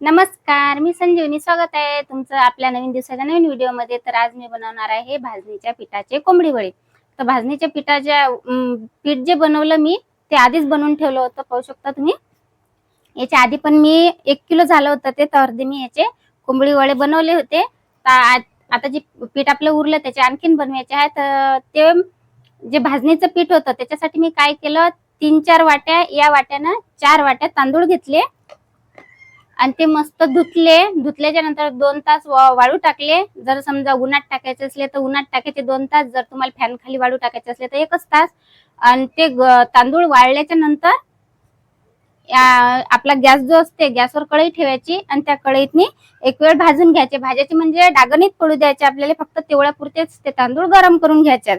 नमस्कार मी संजीवनी. स्वागत आहे तुमचं आपल्या नवीन दिवसाच्या नवीन व्हिडिओमध्ये. तर आज मी बनवणार आहे भाजणीच्या पिठाचे कोंबडी वडे. तर भाजणीच्या पिठाच्या पीठ जे बनवलं मी ते आधीच बनवून ठेवलं होतं. पाहू शकता तुम्ही. याच्या आधी पण मी एक किलो झालं होतं ते तर अर्धे मी याचे कोंबडी वडे बनवले होते. तर आता जे पीठ आपलं उरलं त्याचे आणखीन बनवायचे आहे. तर ते जे भाजणीचं पीठ होतं त्याच्यासाठी मी काय केलं तीन चार वाट्या या वाट्यानं चार वाट्या तांदूळ घेतले. आणि ते मस्त धुतले. धुतल्याच्या नंतर दोन तास वाळू टाकले. जर समजा उन्हात टाकायचे असले तर उन्हात टाकायचे दोन तास. जर तुम्हाला फॅन खाली वाळू टाकायचे असले तर एकच तास. आणि ते तांदूळ वाळल्याच्या नंतर आपला गॅस जो असते गॅसवर कढई ठेवायची आणि त्या कढईतनी एक वेळ भाजून घ्यायचे. भाजायचे म्हणजे डागणीत पडू द्यायचे. आपल्याला फक्त तेवढ्या पुरतेच ते तांदूळ गरम करून घ्यायचे.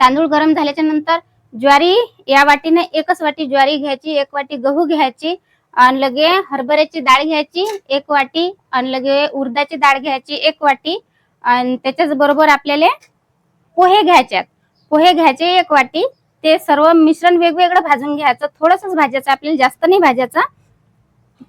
तांदूळ गरम झाल्याच्यानंतर ज्वारी या वाटीने एकच वाटी ज्वारी घ्यायची एक वाटी गहू घ्यायची. आणि लगे हरभऱ्याची डाळ घ्यायची एक वाटी आणि लगे उडदाची डाळ घ्यायची एक वाटी आणि त्याच्याच बरोबर आपल्याला पोहे घ्यायच्यात. पोहे घ्यायचे एक वाटी ते सर्व मिश्रण वेगवेगळं भाजून घ्यायचं. थोडंसंच भाजायचं आपल्याला जास्त नाही भाजायचं.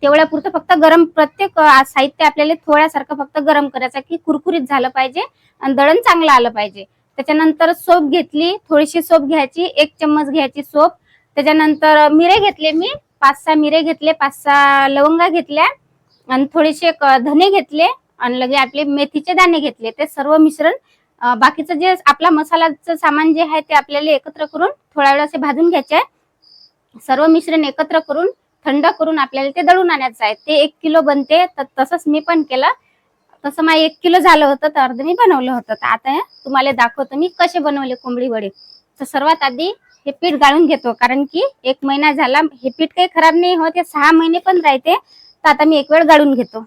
तेवढ्या पुरतं फक्त गरम प्रत्येक साहित्य आपल्याला थोड्यासारखं फक्त गरम करायचं की कुरकुरीत झालं पाहिजे आणि दळण चांगलं आलं पाहिजे. त्याच्यानंतर सोप घेतली थोडीशी सोप घ्यायची एक चम्मच घ्यायची सोप. त्याच्यानंतर मिरे घेतले मी. पाच सहा मिरे घेतले पाच सहा लवंगा घेतल्या आणि थोडेसे धने घेतले आणि लगे आपले मेथीचे दाणे घेतले. ते सर्व मिश्रण बाकीचं जे आपला मसालाचं सामान जे आहे ते आपल्याला एकत्र करून थोड्या वेळ असे भाजून घ्यायचे आहे. सर्व मिश्रण एकत्र करून थंड करून आपल्याला ते दळून आणायचं आहे. ते एक किलो बनते तर तसंच मी पण केलं. तसं माझं एक किलो झालं होतं तर अर्ध मी बनवलं होतं. तर आता तुम्हाला दाखवतो मी कसे बनवले कोंबडी वडे. तर सर्वात आधी हे पीठ गाळून घेतो कारण की एक महिना झाला हे पीठ काही खराब नाही होत हे सहा महिने पण राहते तर आता मी एक वेळ गाळून घेतो.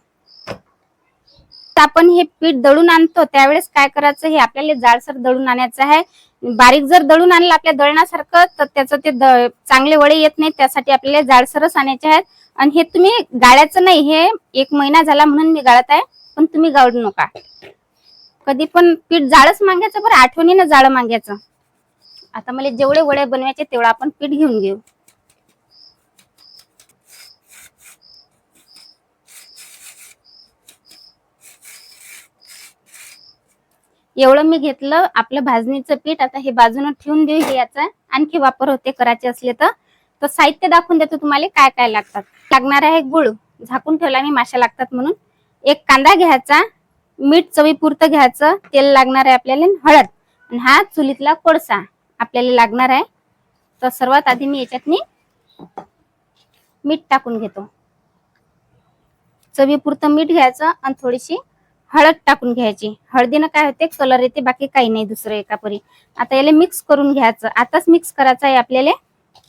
तर आपण हे पीठ दळून आणतो त्यावेळेस काय करायचं हे आपल्याला जाडसर दळून आणायचं आहे. बारीक जर दळून आणलं आपल्या दळणासारखं तर त्याचं ते द- चांगले वडे येत नाही त्यासाठी आपल्याला जाडसरच आणायचे आहेत. आणि हे तुम्ही गाळायचं नाही हे एक महिना झाला म्हणून मी गाळत आहे पण तुम्ही गाळू नका. कधी पण पीठ जाळच मागायचं बरं आठवणीनं जाळं मागायचं. आता मला जेवढे वडे बनवायचे तेवढं आपण पीठ घेऊन घेऊ. एवढं मी घेतलं आपलं भाजणीचं पीठ. आता हे बाजूनं ठेवून देऊ हे याचा. आणखी वापर होते करायचे असले तर. तर साहित्य दाखवून देतो तुम्हाला काय काय लागतात. लागणार आहे गुळ. झाकून ठेवला मी माशा लागतात म्हणून. एक कांदा घ्यायचा. मीठ चवीपुरतं घ्यायचं. तेल लागणार आहे आपल्याला. हळद. आणि हा चुलीतला कोळसा. आपल्याला लागणार आहे. तर सर्वात आधी मी याच्यातनी मीठ टाकून घेतो. चवीपुरतं मीठ घ्यायचं आणि थोडीशी हळद टाकून घ्यायची. हळदीनं काय होते? कलर येते बाकी काही नाही दुसरं एका परी आता याला मिक्स करून घ्यायचं. आताच मिक्स करायचं आहे आपल्याला.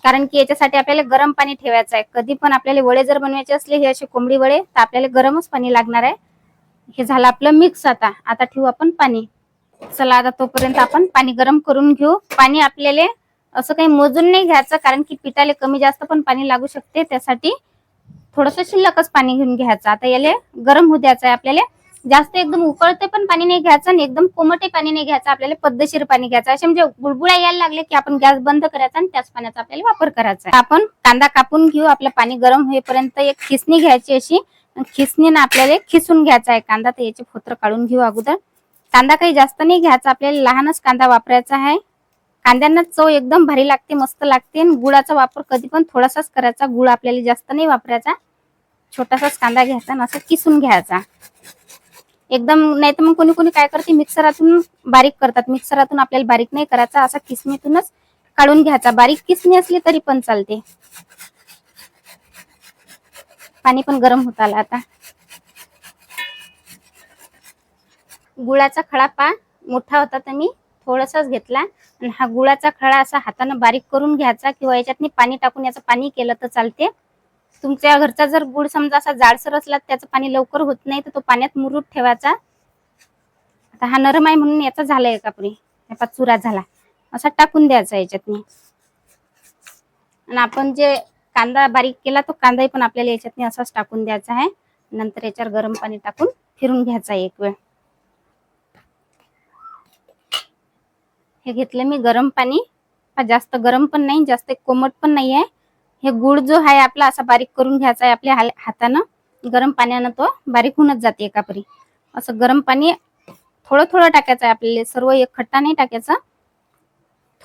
कारण की याच्यासाठी आपल्याला गरम पाणी ठेवायचं आहे. कधी पण आपल्याला वडे जर बनवायचे असले हे असे कोंबडी वडे तर आपल्याला गरमच पाणी लागणार आहे. हे झालं आपलं मिक्स आता. आता ठेवू आपण पाणी. चला आता तोपर्यंत आपण पाणी गरम करून घेऊ. पाणी आपल्याला असं काही मोजून नाही घ्यायचं कारण की पिठाला कमी जास्त पण पाणी लागू शकते. त्यासाठी थोडस शिल्लकच पाणी घेऊन घ्यायचं. आता याला गरम होऊ द्यायचं आहे आपल्याला. जास्त एकदम उकळते पण पाणी नाही घ्यायचं आणि एकदम कोमटे पाणी नाही घ्यायचं. आपल्याला पद्धतशीर पाणी घ्यायचं. असे म्हणजे बुळबुळा यायला लागले की आपण गॅस बंद करायचा आणि त्याच पाण्याचा आपल्याला वापर करायचा आपण कांदा कापून घेऊ. आपलं पाणी गरम होईपर्यंत एक खिसणी घ्यायची अशी. खिसणीनं आपल्याला खिसून घ्यायचा आहे. कांदा तर याचे फोत्र काढून घेऊ अगोदर. कांदा काही जास्त नाही घ्यायचा आपल्याला लहानच कांदा वापरायचा आहे. कांद्यांना चव एकदम भारी लागते मस्त लागते आणि गुळाचा वापर कधी पण थोडासाच करायचा गुळ आपल्याला जास्त नाही वापरायचा. छोटासाच कांदा घ्यायचा आणि असं किसून घ्यायचा. एकदम नाही तर मग कोणी कोणी काय करते मिक्सरातून बारीक करतात. मिक्सरातून आपल्याला बारीक नाही करायचा असा किसणीतूनच काढून घ्यायचा. बारीक किसणी असली तरी पण चालते. पाणी पण गरम होत आलं आता. गुळाचा खडा पा मोठा होता तर मी थोडासाच घेतला. आणि हा गुळाचा खडा असा हातानं बारीक करून घ्यायचा किंवा याच्यातनी पाणी टाकून याचं पाणी केलं तर चालते. तुमच्या घरचा जर गुळ समजा असा जाडसर असला त्याचं पाणी लवकर होत नाही तर तो पाण्यात मुरूट ठेवायचा. आता हा नरम आहे म्हणून याचा झालाय कापरी याचा चुरा झाला. असा टाकून द्यायचा याच्यातनी. आणि आपण जे कांदा बारीक केला तो कांदाही पण आपल्याला याच्यातनी असाच टाकून द्यायचा आहे. नंतर याच्यावर गरम पाणी टाकून फिरून घ्यायचा एक वेळ. हे घेतलं मी गरम पाणी. जास्त गरम पण नाही जास्त कोमट पण नाही आहे. हे गुळ जो आहे आपला असा बारीक करून घ्यायचा आहे आपल्या हातानं. गरम पाण्यानं तो बारीक होऊनच जाते एकापरी. असं गरम पाणी थोडं थोडं टाकायचं आहे आपल्याला सर्व एक खट्टा नाही टाकायचं.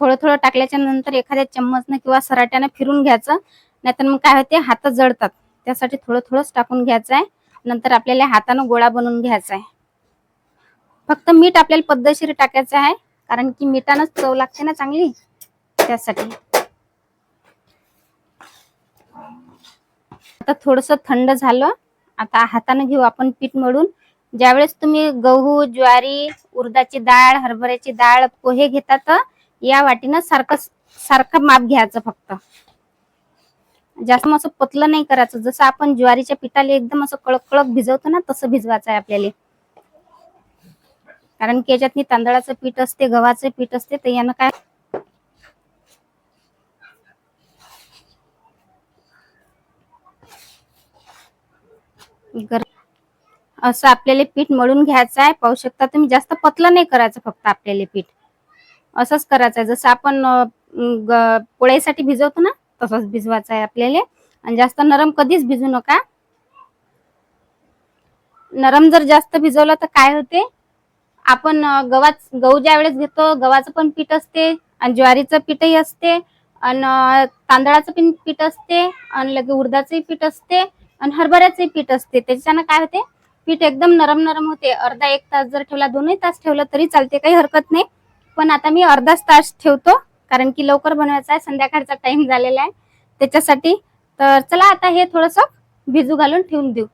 थोडं थोडं टाकल्याच्या नंतर एखाद्या चम्मचनं किंवा सराट्यानं फिरून घ्यायचं. नाहीतर मग काय होते हात जळतात. त्यासाठी थोडं थोडंच टाकून घ्यायचं आहे. नंतर आपल्याला हातानं गोळा बनवून घ्यायचा आहे. फक्त मीठ आपल्याला पद्धतशीर टाकायचं आहे. कारण की मिठानच चव लागते ना चांगली. त्यासाठी. आता थोडस थंड झालं. आता हाताने घेऊ आपण पीठ मळून. ज्यावेळेस तुम्ही गहू ज्वारी उर्दाची डाळ हरभऱ्याची डाळ पोहे घेतात या वाटीनं सारखं सारखं माप घ्यायचं फक्त. जास्त असं पतलं नाही करायचं. जसं आपण ज्वारीच्या पिठाला एकदम असं कळक कळक भिजवतो ना तसं भिजवायचं आहे आपल्याला. कारण की याच्यात तांदळाचं पीठ असते गव्हाचं पीठ असते तर यानं काय असं आपल्याला पीठ मळून घ्यायचं आहे. पाहू शकता तुम्ही जास्त पतलं नाही करायचं फक्त आपल्याला पीठ. असंच करायचं आहे. जसं आपण पोळ्यासाठी भिजवतो ना तसंच भिजवायचं आहे आपल्याला. आणि जास्त नरम कधीच भिजू नका. नरम जर जास्त भिजवलं तर काय होते? आपण गव्हाच गहू ज्या वेळेस घेतो गव्हाचं पण पीठ असते आणि ज्वारीचं पीठही असते आणि तांदळाचं पण पीठ असते आणि लगे उडदाचंही पीठ असते आणि हरभऱ्याचंही पीठ असते. त्याच्यानं काय होते? पीठ एकदम नरम नरम होते. अर्धा एक तास जर ठेवला दोनही तास ठेवलं तरी चालते काही हरकत नाही. पण आता मी अर्धाच तास ठेवतो कारण की लवकर बनवायचा आहे संध्याकाळचा टाइम झालेला आहे. त्याच्यासाठी तर चला आता हे थोडंसं भिजू घालून ठेवून देऊ.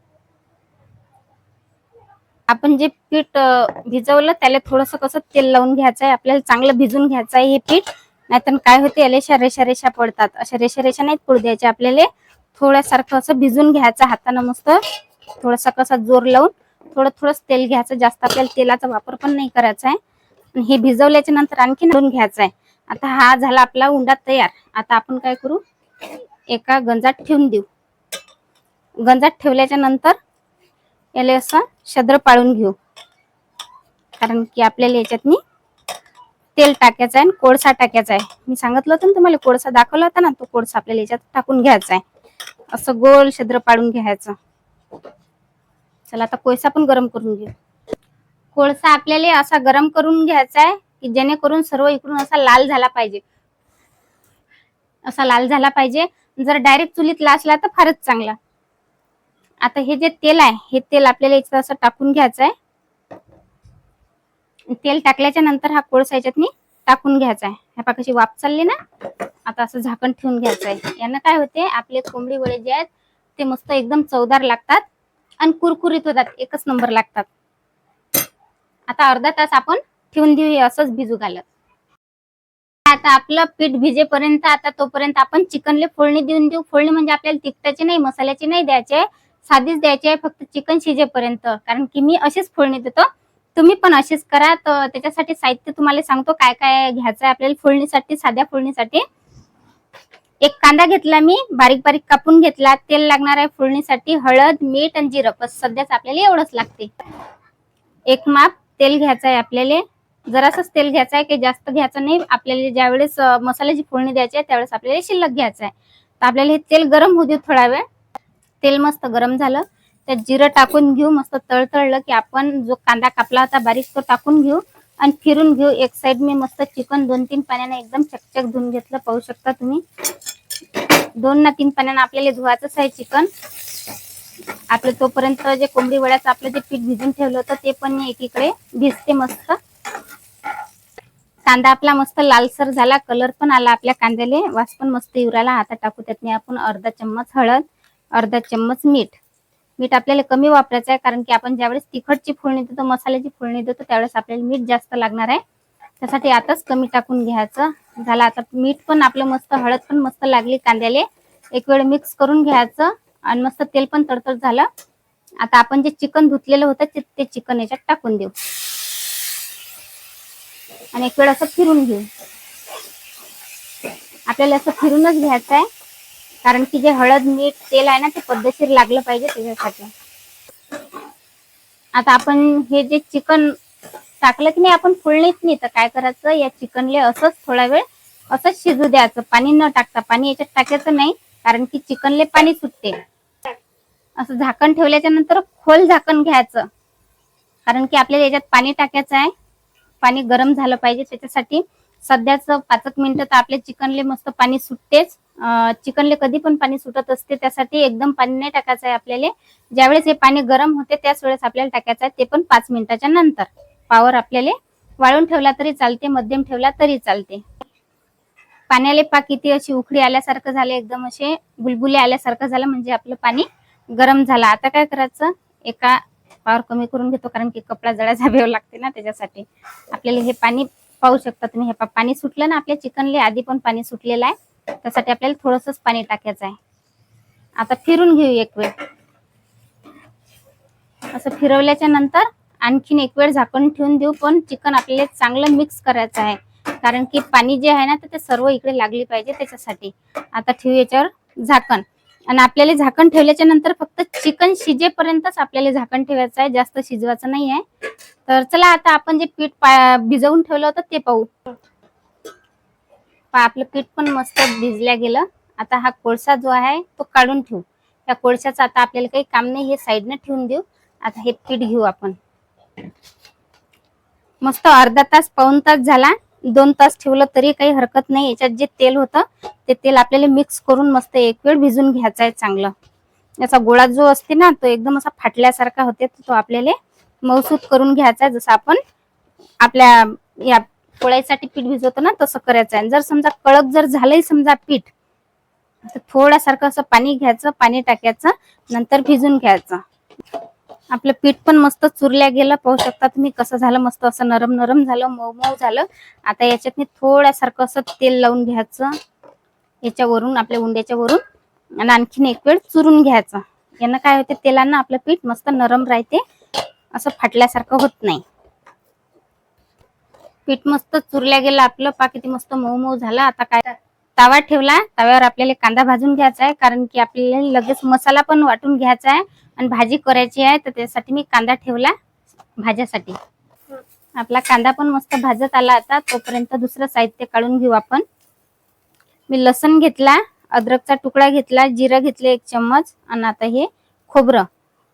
आपण जे पीठ भिजवलं त्याला थोडस कसं तेल लावून घ्यायचं आहे आपल्याला चांगलं भिजून घ्यायचं आहे हे पीठ. नाहीतर काय होते याला अशा रेषा रेषा पडतात. अशा रेषा रेषा नाहीत पडू द्यायच्या आपल्याला. थोड्यासारखं असं भिजून घ्यायचं हातानं मस्त. थोडासा कसा जोर लावून थोडं थोडंच तेल घ्यायचं. जास्त आपल्याला तेलाचा वापर पण नाही करायचा आहे. आणि हे भिजवल्याच्या नंतर आणखी नरून घ्यायचं आहे आता हा झाला आपला उंडा तयार. आता आपण काय करू? एका गंजात ठेवून देऊ. गंजात ठेवल्याच्या नंतर याला असं शद्र पाळून घेऊ. कारण की आपल्याला याच्यातनी तेल टाकायचं आहे आणि कोळसा टाकायचा आहे. मी सांगितलं होतं ना तुम्हाला कोळसा दाखवला होता ना तो कोळसा आपल्याला याच्यात टाकून घ्यायचा आहे. असं गोल शद्र पाडून घ्यायचं. चला आता कोळसा पण गरम करून घेऊ. कोळसा आपल्याला असा गरम करून घ्यायचा आहे की जेणेकरून सर्व इकडून असा लाल झाला पाहिजे. असा लाल झाला पाहिजे. जर डायरेक्ट चुलीत लासला तर फारच चांगला. आता हे जे तेल आहे हे तेल आपल्याला याच्यात असं टाकून घ्यायचं आहे तेल टाकल्याच्या नंतर हा कोळसा याच्यात टाकून घ्यायचा आहे ह्या पाकाची वाफ चालली ना आता असं झाकण ठेवून घ्यायचं आहे यानं काय होते आपले कोंबडी वडे जे आहेत ते मस्त एकदम चवदार लागतात आणि कुरकुरीत होतात एकच नंबर लागतात. आता अर्धा तास आपण ठेवून देऊ हे असंच भिजू घालत. आता आपलं पीठ भिजेपर्यंत आता तोपर्यंत आपण चिकनले फोडणी देऊन देऊ. फोडणी म्हणजे आपल्याला तिखटाची नाही मसाल्याची नाही द्यायची. आहे साधीच द्यायची आहे फक्त चिकन शिजेपर्यंत. कारण की मी अशीच फोडणी देतो. तुम्ही पण असेच करा. तर त्याच्यासाठी साहित्य तुम्हाला सांगतो काय काय घ्यायचं आहे आपल्याला फोडणीसाठी साध्या फोडणीसाठी. एक कांदा घेतला मी बारीक बारीक कापून घेतला. तेल लागणार आहे फोडणीसाठी. हळद मीठ आणि जिरं. बस सध्याच आपल्याला एवढंच लागते. एक माप तेल घ्यायचं आहे आपल्याला. जरासच तेल घ्यायचं आहे की जास्त घ्यायचं नाही. आपल्याला ज्यावेळेस मसाल्याची फोडणी द्यायची आहे त्यावेळेस आपल्याला शिल्लक घ्यायचं आहे. तर आपल्याला हे तेल गरम होऊ दे थोडा वेळ. तेल मस्त गरम झालं. त्यात जिरं टाकून घेऊ मस्त तळतळलं की आपण जो कांदा कापला होता बारीक तो टाकून घेऊ आणि फिरून घेऊ. एक साइड मी मस्त चिकन दोन तीन पाण्याने एकदम चकचक धुवून घेतलं पाहू शकता तुम्ही. दोन ना तीन पाण्यानं आपल्याला धुवायचंच आहे चिकन. आपलं तोपर्यंत जे कोंबडी वड्याचं आपलं जे पीठ भिजून ठेवलं होतं ते पण एकीकडे भिजते मस्त. कांदा आपला मस्त लालसर झाला कलर पण आला आपल्या कांद्याले. वास पण मस्त येऊ राहिला. आता टाकू त्यातनी आपण अर्धा चम्मच हळद. अर्धा चम्मच मीठ. मीठ आपल्याला कमी वापरायचं आहे कारण की आपण ज्यावेळेस तिखटची फोडणी देतो मसाल्याची फोडणी देतो त्यावेळेस आपल्याला मीठ जास्त लागणार आहे. त्यासाठी आताच कमी टाकून घ्यायचं. झालं आता मीठ पण आपलं मस्त हळद पण मस्त लागली कांद्याले. एक वेळ मिक्स करून घ्यायचं आणि मस्त तेल पण तडतड झालं. आता आपण जे चिकन धुतलेलं होतं ते- ते चिकन याच्यात टाकून देऊ. आणि एक वेळ असं फिरून घेऊ. आपल्याला असं फिरूनच घ्यायचं आहे. कारण की जे हळद मीठ तेल आहे ना ते पद्धतशीर लागलं पाहिजे त्याच्यासाठी. आता आपण हे जे चिकन टाकलं की नाही आपण फुलणीच नाही तर काय करायचं? या चिकनले असंच थोडा वेळ असंच शिजू द्यायचं. पाणी न टाकता पाणी याच्यात टाकायचं नाही कारण की चिकनले पाणी सुटते. असं झाकण ठेवल्याच्या नंतर खोल झाकण घ्यायचं. कारण की आपल्याला याच्यात पाणी टाकायचं आहे. पाणी गरम झालं पाहिजे त्याच्यासाठी. सध्याच पाच एक मिनिटं तर आपल्या चिकनले मस्त पाणी सुटतेच. चिकनले कधी पण पाणी सुटत असते त्यासाठी एकदम पाणी नाही टाकायचं आहे आपल्याला. ज्यावेळेस हे पाणी गरम होते त्याच वेळेस आपल्याला टाकायचं आहे ते पण पाच मिनिटाच्या नंतर. पावर आपल्याला वाळून ठेवला तरी चालते मध्यम ठेवला तरी चालते. पाण्याले पा किती अशी उखडी आल्यासारखं झालं एकदम असे बुलबुले आल्यासारखं झालं म्हणजे आपलं पाणी गरम झालं. आता काय करायचं? एका पावर कमी करून घेतो कारण की कपडा जळा झाब्यावर लागते ना त्याच्यासाठी. आपल्याला हे पाणी पाहू शकता तुम्ही. हे पा पाणी सुटलं ना आपल्या चिकनले आधी पण पाणी सुटलेलं आहे. त्यासाठी आपल्याला थोडंसंच पाणी टाकायचं आहे. आता फिरून घेऊ एक वेळ. असं फिरवल्याच्या नंतर आणखीन एक वेळ झाकण ठेवून देऊ पण चिकन आपल्याला चांगलं मिक्स करायचं आहे. कारण की पाणी जे आहे ना तर ते सर्व इकडे लागली पाहिजे त्याच्यासाठी. आता ठेवू याच्यावर झाकण. आणि आपल्याला झाकण ठेवल्याच्या नंतर फक्त चिकन शिजेपर्यंतच आपल्याला झाकण ठेवायचं आहे. जास्त शिजवायचं नाही आहे. तर चला आता आपण जे पीठ पा- भिजवून ठेवलं होतं ते पाहू. आपलं पीठ पण मस्त भिजल्या गेलं. आता हा कोळसा जो आहे तो काढून ठेवू. त्या कोळशाचं आता आपल्याला काही काम नाही हे साईडनं ठेवून देऊ. आता हे पीठ घेऊ आपण. मस्त अर्धा तास पाऊन तास झाला. दोन तास ठेवलं तरी काही हरकत नाही. याच्यात जे तेल होतं ते तेल आपल्याला मिक्स करून मस्त एक वेळ भिजून घ्यायचा आहे चांगलं. याचा गोळा जो असते ना तो एकदम असा फाटल्यासारखा होते तो आपल्याला मौसूद करून घ्यायचा जसं आपण आपल्या या पोळ्यासाठी पीठ भिजवतो ना तसं करायचं आहे. जर समजा कळक जर झालंय समजा पीठ तर थोड्यासारखं असं पाणी घ्यायचं पाणी टाकायचं नंतर भिजून घ्यायचं. आपलं पीठ पण मस्त चुरल्या गेलं पाहू शकता तुम्ही कसं झालं मस्त असं नरम नरम झालं मऊ मऊ झालं. आता याच्यात थोड्यासारखं असं तेल लावून घ्यायचं. याच्यावरून आपल्या उंड्याच्या वरून. आणि आणखीन एक वेळ चुरून घ्यायचं. यानं काय होते तेलानं आपलं पीठ मस्त नरम राहते. असं फाटल्यासारखं होत नाही. पीठ मस्त चुरल्या गेलं आपलं पा किती मस्त मऊ मऊ झालं. आता काय तवा ठेवला. तव्यावर आपल्याला कांदा भाजून घ्यायचा आहे कारण की आपल्याला लगेच मसाला पण वाटून घ्यायचा आहे. आणि भाजी करायची आहे तर त्यासाठी मी कांदा ठेवला भाज्यासाठी. आपला कांदा पण मस्त भाजत आला आता. तोपर्यंत दुसरं साहित्य काढून घेऊ आपण. मी लसण घेतला अद्रकचा तुकडा घेतला जिरं घेतले एक चम्मच आणि आता हे खोबरं.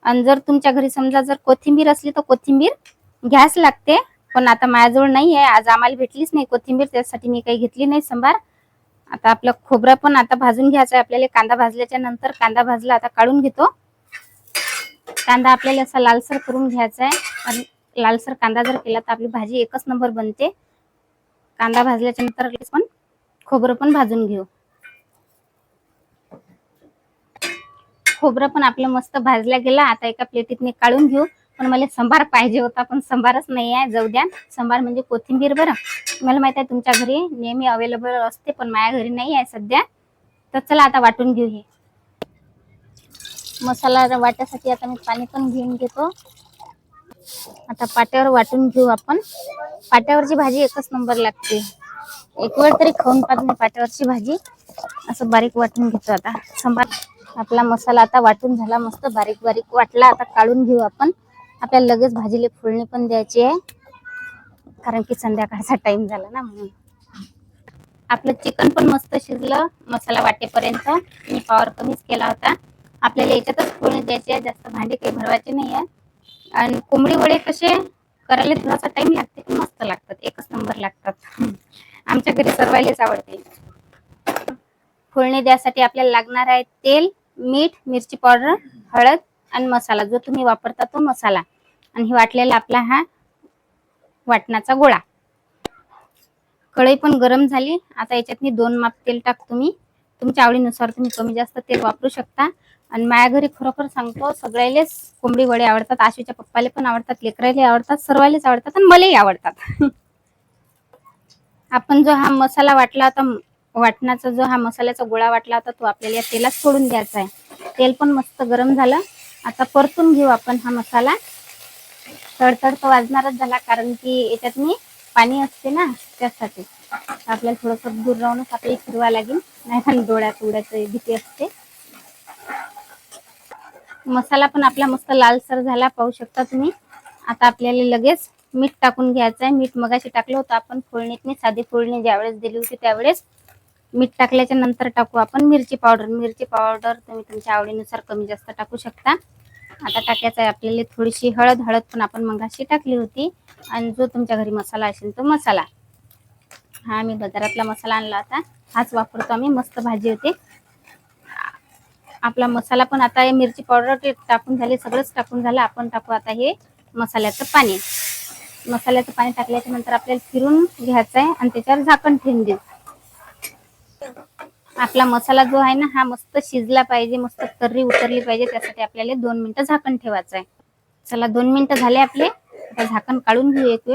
आणि जर तुमच्या घरी समजा जर कोथिंबीर असली तर कोथिंबीर घ्यास लागते. पण आता माझ्याजवळ नाही आहे आज आम्हाला भेटलीच नाही कोथिंबीर. त्यासाठी मी काही घेतली नाही संभार आता आपलं खोबरं पण आता भाजून घ्यायचं आहे. आपल्याला कांदा भाजल्याच्या नंतर कांदा भाजला आता काढून घेतो. कांदा आपल्याला असा लालसर करून घ्यायचा आहे. आणि लालसर कांदा जर केला तर आपली भाजी एकच नंबर बनते. कांदा भाजल्याच्या नंतर पण खोबरं पण भाजून घेऊ. खोबरं पण आपलं मस्त भाजल्या गेलं. आता एका प्लेटीत काढून घेऊ. पण मला संभार पाहिजे होता पण संभारच नाही आहे जाऊ द्या. संभार म्हणजे कोथिंबीर बरं. मला माहीत आहे तुमच्या घरी नेहमी अवेलेबल असते पण माझ्या घरी नाही आहे सध्या. तर चला आता वाटून घेऊ हे. मसाला वाटायसाठी आता मी पाणी पण घेऊन घेतो. आता पाट्यावर वाटून घेऊ आपण. पाट्यावरची भाजी एकच नंबर लागते. एक वेळ तरी खाऊन पाहत नाही पाट्यावरची भाजी. असं बारीक वाटून घेतो आता. संभार आपला मसाला आता वाटून झाला मस्त बारीक बारीक वाटला आता काढून घेऊ आपण. आपल्याला लगेच भाजीले फोडणी पण द्यायची आहे. कारण की संध्याकाळचा टाइम झाला ना म्हणून. आपलं चिकन पण मस्त शिजलं मसाला वाटेपर्यंत. मी पावर कमीच केला होता. आपल्याला याच्यातच फोडणी द्यायची आहे जास्त भांडे काही भरवायचे नाही आहे आणि कोंबडी वडे कसे करायला थोडासा टाइम लागते पण मस्त लागतात. एकच नंबर लागतात. आमच्या घरी सर्वायलाच आवडते. फोडणी द्यासाठी आपल्याला लागणार आहे तेल मीठ मिरची पावडर हळद आणि मसाला. जो तुम्ही वापरता तो मसाला. आणि हे वाटलेला आपला हा वाटणाचा गोळा. कढई पण गरम झाली. आता याच्यात मी दोन माप तेल टाक तुम्ही तुमच्या आवडीनुसार तुम्ही कमी जास्त तेल वापरू शकता. आणि माझ्या घरी खरोखर सांगतो सगळ्यालेच कोंबडी वडे आवडतात. आशूच्या पप्पाले पण आवडतात लेकरायला आवडतात सर्वालेच आवडतात आणि मलाही आवडतात. आपण जो हा मसाला वाटला होता वाटणाचा जो हा मसाल्याचा गोळा वाटला होता तो आपल्याला या तेलात सोडून द्यायचा आहे. तेल पण मस्त गरम झालं. आता परतून घेऊ आपण हा मसाला. तडतड तो वाजणारच झाला कारण की याच्यात मी पाणी असते ना त्यासाठी. आपल्याला थोडस दूर राहूनच आपल्याला फिरवा लागेल. नाही पण डोळ्यात उड्याचं भीती असते. मसाला पण आपला मस्त लालसर झाला पाहू शकता तुम्ही. आता आपल्याला लगेच मीठ टाकून घ्यायचं आहे. मीठ मगाशी टाकलं होतं आपण फोडणीत मी साधी फोडणी ज्यावेळेस दिली होती त्यावेळेस. मीठ टाकल्याच्या नंतर टाकू आपण मिरची पावडर. मिरची पावडर तुम्ही तुमच्या आवडीनुसार कमी जास्त टाकू शकता. आता टाकायचं आहे आपल्याला थोडीशी हळद. हळद पण आपण मगाशी टाकली होती. आणि जो तुमच्या घरी मसाला असेल तो मसाला. हा मी बाजारातला मसाला आणला होता. हाच वापरतो आम्ही. मस्त भाजी होते. आपला मसाला पण आता हे मिरची पावडर ते टाकून झाले. सगळंच टाकून झालं. आपण टाकू आता हे मसाल्याचं पाणी. मसाल्याचं पाणी टाकल्याच्या नंतर आपल्याला फिरून घ्यायचं आहे आणि त्याच्यावर झाकण ठेवून देऊ. आपला मसाला जो आहे ना हा मस्त शिजला पाहिजे मस्त तर्री उतरली पाहिजे त्यासाठी आपल्याला दोन मिनिटं झाकण ठेवायचं आहे. चला दोन मिनिटं झाले आपले. आता झाकण काढून घेऊ एक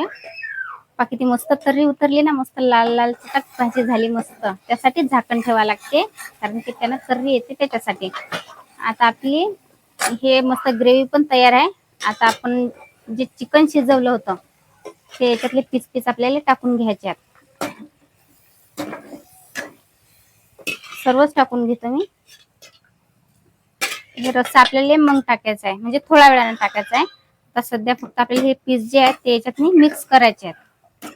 बाकी ती मस्त तर्री उतरली ना मस्त लाल लाल चटक भाजी झाली मस्त. त्यासाठी झाकण ठेवा लागते कारण की त्यानं तर्री येते त्याच्यासाठी. आता आपली हे मस्त ग्रेव्ही पण तयार आहे. आता आपण जे चिकन शिजवलं होतं ते याच्यातले पीस पीस आपल्याला टाकून घ्यायचे आहेत. सर्वच टाकून घेतो मी. हे रस्सा आपल्याला मग टाकायचा आहे. म्हणजे थोड्या वेळाने टाकायचा आहे. आता सध्या फक्त आपल्याला हे पीस जे आहेत ते याच्यात मिक्स करायचे आहेत.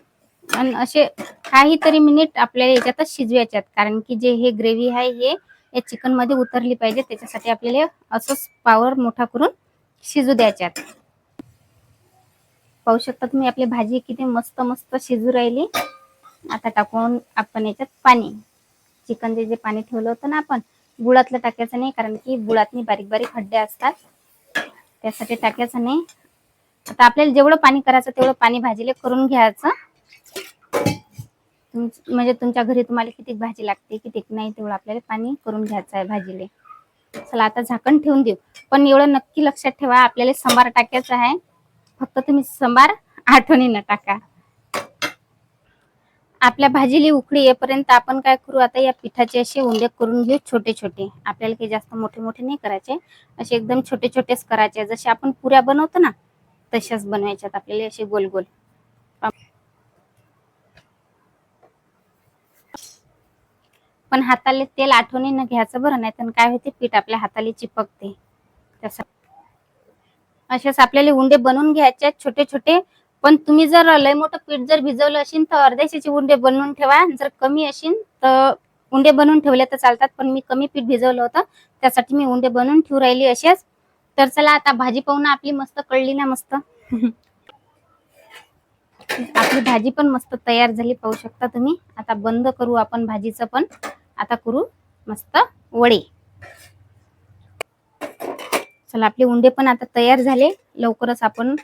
आणि असे काहीतरी मिनिट आपल्याला याच्यातच शिजवायचे आहेत. कारण की जे हे ग्रेव्ही आहे हे या चिकनमध्ये उतरली पाहिजे. त्याच्यासाठी आपल्याला असंच पावर मोठा करून शिजू द्यायच्यात आहेत. पाहू शकता तुम्ही आपली भाजी किती मस्त मस्त शिजू राहिली. आता टाकून आपण याच्यात पाणी चिकनचे जे पाणी ठेवलं होतं ना आपण गुळातलं टाकायचं नाही कारण की गुळातनी बारीक बारीक खड्डे असतात. त्यासाठी टाकायचं नाही. आता आपल्याला जेवढं पाणी करायचं तेवढं पाणी भाजीला करून घ्यायचं. तुम- म्हणजे तुमच्या घरी तुम्हाला किती भाजी लागते किती नाही तेवढं आपल्याला पाणी करून घ्यायचं आहे भाजीले. चला आता झाकण ठेवून देऊ. पण एवढं नक्की लक्षात ठेवा आपल्याला सांबार टाकायचं आहे. फक्त तुम्ही सांबार आठवणीनं टाका. आपल्या भाजीली उकळी येईपर्यंत आपण काय करू? आता या पिठाचे असे उंडे करून घेऊ छोटे छोटे आपल्याला काही जास्त मोठे मोठे नाही करायचे. असे एकदम छोटे छोटेच करायचे. जसे आपण पुऱ्या बनवतो ना तशाच बनवायच्यात आपल्याला असे गोल गोल पण हाताले तेल आठवणीनं घ्यायचं बरं नाही तर काय होते? पीठ आपल्या हाताला चिपकते. तसं. असेच आपल्याला उंडे बनवून घ्यायचे छोटे छोटे पण तुम्ही जर लय मोठं पीठ जर भिजवलं असेल तर अर्ध्याचे उंडे बनवून ठेवा. जर कमी असेल तर उंडे बनवून ठेवले तर चालतात पण मी कमी पीठ भिजवलं होतं. त्यासाठी मी उंडे बनवून ठेवू राहिली असेच. तर चला आता भाजी पाहून आपली मस्त कळली ना मस्त. आपली भाजी पण मस्त तयार झाली पाहू शकता तुम्ही. आता बंद करू आपण भाजीचं पण. आता करू मस्त वडे. चला आपले उंडे पण आता तयार झाले. लवकरच आपण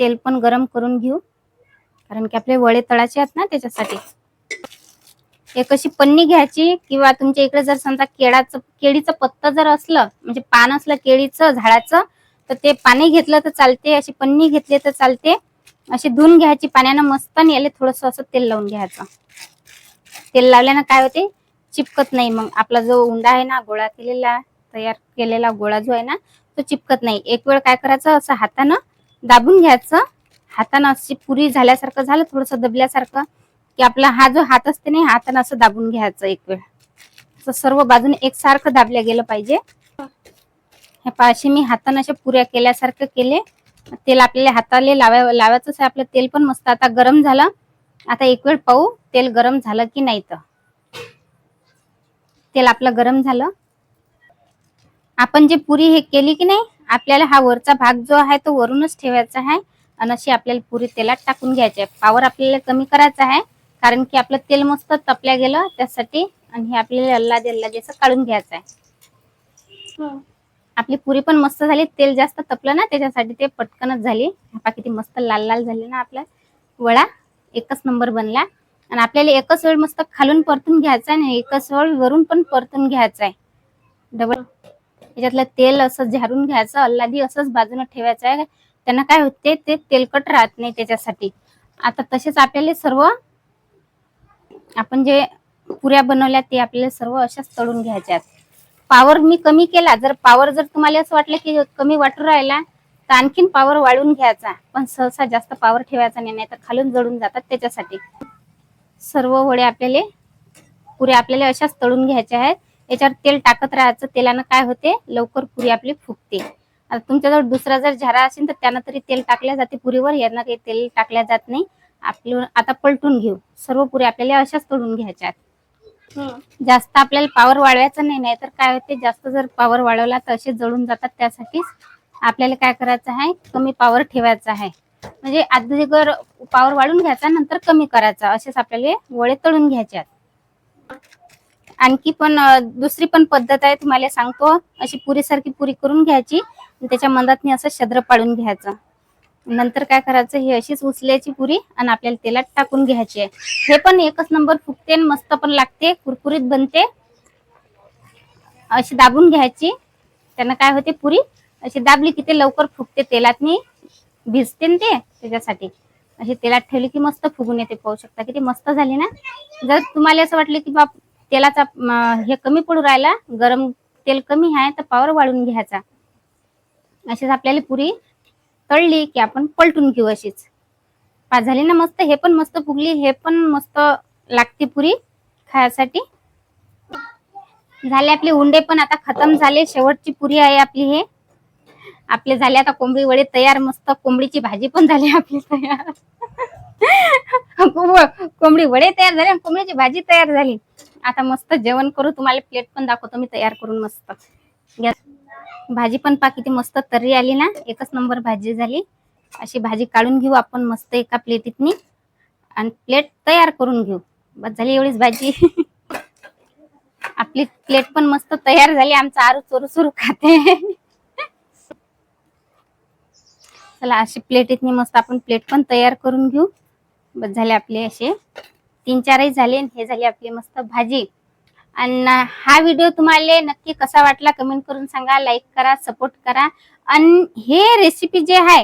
तेल पण गरम करून घेऊ. कारण की आपले वडे तळाचे आहेत ना त्याच्यासाठी. एक अशी पन्नी घ्यायची किंवा तुमच्या इकडे जर समजा केळाचं केळीचं पत्ता जर असलं म्हणजे पान असलं केळीचं झाडाचं तर ते पाणी घेतलं तर चालते. अशी पन्नी घेतली तर चालते. अशी धुवून घ्यायची पाण्यानं मस्त आणि याला थोडस असं तेल लावून घ्यायचं. तेल लावल्यानं काय होते? चिपकत नाही मग. आपला जो उंडा आहे ना गोळा केलेला तयार केलेला गोळा जो आहे ना तो चिपकत नाही. एक वेळ काय करायचं? असं हातानं दाबून घ्यायचं. हातानं अशी पुरी झाल्यासारखं झालं थोडस दबल्यासारखं की आपला हा जो हात असते ना हातानं असं दाबून घ्यायचं एक वेळ. असं सर्व बाजूने एकसारखं दाबल्या गेलं पाहिजे. हे पाशी मी हातानं अशा पुऱ्या केल्यासारखं केले. तेल आपल्याला हाताले लावा लावायचंच आहे आपलं तेल पण मस्त आता गरम झालं. आता एक वेळ पाहू तेल गरम झालं की नाही तर. तेल आपलं गरम झालं. आपण जे पुरी हे केली की नाही आपल्याला हा वरचा भाग जो आहे तो वरूनच ठेवायचा आहे. आणि अशी आपल्याला पुरी तेलात टाकून घ्यायची आहे. पावर आपल्याला कमी करायचा आहे. कारण की आपलं तेल मस्त तपल्या गेलं त्यासाठी आणि हे आपल्याला अल्लाद अल्लाद असं काढून घ्यायचं आहे. आपली पुरी पण मस्त झाली. तेल जास्त तपलं ना त्याच्यासाठी ते पटकनच झाली. पहा किती मस्त लाल लाल झाली ना आपला. वडा एकच नंबर बनला. आणि आपल्याला एकच वेळ मस्त खालून परतून घ्यायचा आहे आणि एकच वेळ वरून पण परतून घ्यायचा आहे. डबल याच्यातलं तेल असं झारून घ्यायचं अल्लादी असंच बाजूने ठेवायचं आहे. त्यांना काय होते ते तेलकट राहत नाही त्याच्यासाठी. आता तसेच आपल्याला सर्व आपण जे पुऱ्या बनवल्या ते आपल्याला सर्व अशाच तळून घ्यायच्या पावर मी कमी केला जर पावर जर तुम्हाला असं वाटलं की कमी वाटू राहिला तर आणखीन पावर वाळून घ्यायचा. पण सहसा जास्त पावर ठेवायचा नाही तर खालून जळून जातात त्याच्यासाठी. सर्व वडे आपल्याला पुऱ्या आपल्याला अशाच तळून घ्यायच्या आहेत. याच्यावर तेल टाकत राहायचं. तेलानं काय होते? लवकर पुरी आपली फुगते. आता तुमच्याजवळ दुसरा जर झारा असेल तर त्यानं तरी तेल टाकल्या जाते पुरीवर. यांना काही तेल टाकल्या जात नाही. आपलं आता पलटून घेऊ. सर्व पुरी आपल्याला अशाच तळून घ्यायच्या जास्त आपल्याला पावर वाढवायचा नाही. नाही तर काय होते? जास्त जर पावर वाढवला तर असे जळून जातात. त्यासाठीच आपल्याला काय करायचं आहे? कमी पावर ठेवायचा आहे. म्हणजे अगोदर पावर वाढून घ्यायचा नंतर कमी करायचा. असेच आपल्याला वडे तळून घ्यायचे आहेत आणखी पण दुसरी पण पद्धत आहे तुम्हाला सांगतो. अशी पुरीसारखी पुरी करून घ्यायची. त्याच्या मनातनी असं शद्र पाडून घ्यायचं. नंतर काय करायचं हे अशीच उचल्याची पुरी आणि आपल्याला तेलात टाकून घ्यायची आहे. हे पण एकच नंबर फुगते आणि मस्त पण लागते कुरकुरीत बनते. अशी दाबून घ्यायची. त्यानं काय होते पुरी? अशी दाबली की ते लवकर फुगते तेलातनी. भिजते न ते त्याच्यासाठी. अशी तेलात ठेवली की मस्त फुगून येते. पाहू शकता किती मस्त झाली ना? जर तुम्हाला असं वाटलं की बाप तेलाचा हे कमी पडू राहिला गरम तेल कमी आहे तर पावर वाढून घ्यायचा. अशीच आपल्याला पुरी तळली की आपण पलटून घेऊ अशीच. पाच झाली ना मस्त हे पण मस्त फुगली हे पण मस्त लागते पुरी खायसाठी. झाले आपले उंडे पण आता खतम झाले शेवटची पुरी आहे आपली हे. आपले झाले आता कोंबडी वडे तयार मस्त कोंबडीची भाजी पण झाली आपली तयार. कोंबडी वडे तयार झाले आणि कोंबडीची भाजी तयार झाली. आता मस्त जेवण करू तुम्हाला प्लेट पण दाखवतो मी तयार करून मस्त. भाजी पण पा किती मस्त तर्री आली ना एकच नंबर भाजी झाली. अशी भाजी काढून घेऊ आपण मस्त एका प्लेटीतनी आणि प्लेट तयार करून घेऊ. बस झाली एवढीच भाजी. आपली प्लेट पण मस्त तयार झाली आमचा आरू चोरू चोरू खाते. चला अशी प्लेटीतनी मस्त आपण प्लेट पण तयार करून घेऊ. बस झाले आपले असे. तीन चारही झाले हे झाली आपली मस्त भाजी. आणि हा व्हिडिओ तुम्हाला नक्की कसा वाटला कमेंट करून सांगा लाईक करा सपोर्ट करा. आणि हे रेसिपी जे आहे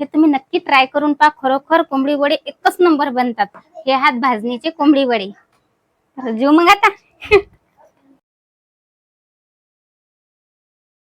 हे तुम्ही नक्की ट्राय करून पहा. खरोखर कोंबडी वडे एकच नंबर बनतात. हे हात भाजणीचे कोंबडी वडे. तर जेव मग आता.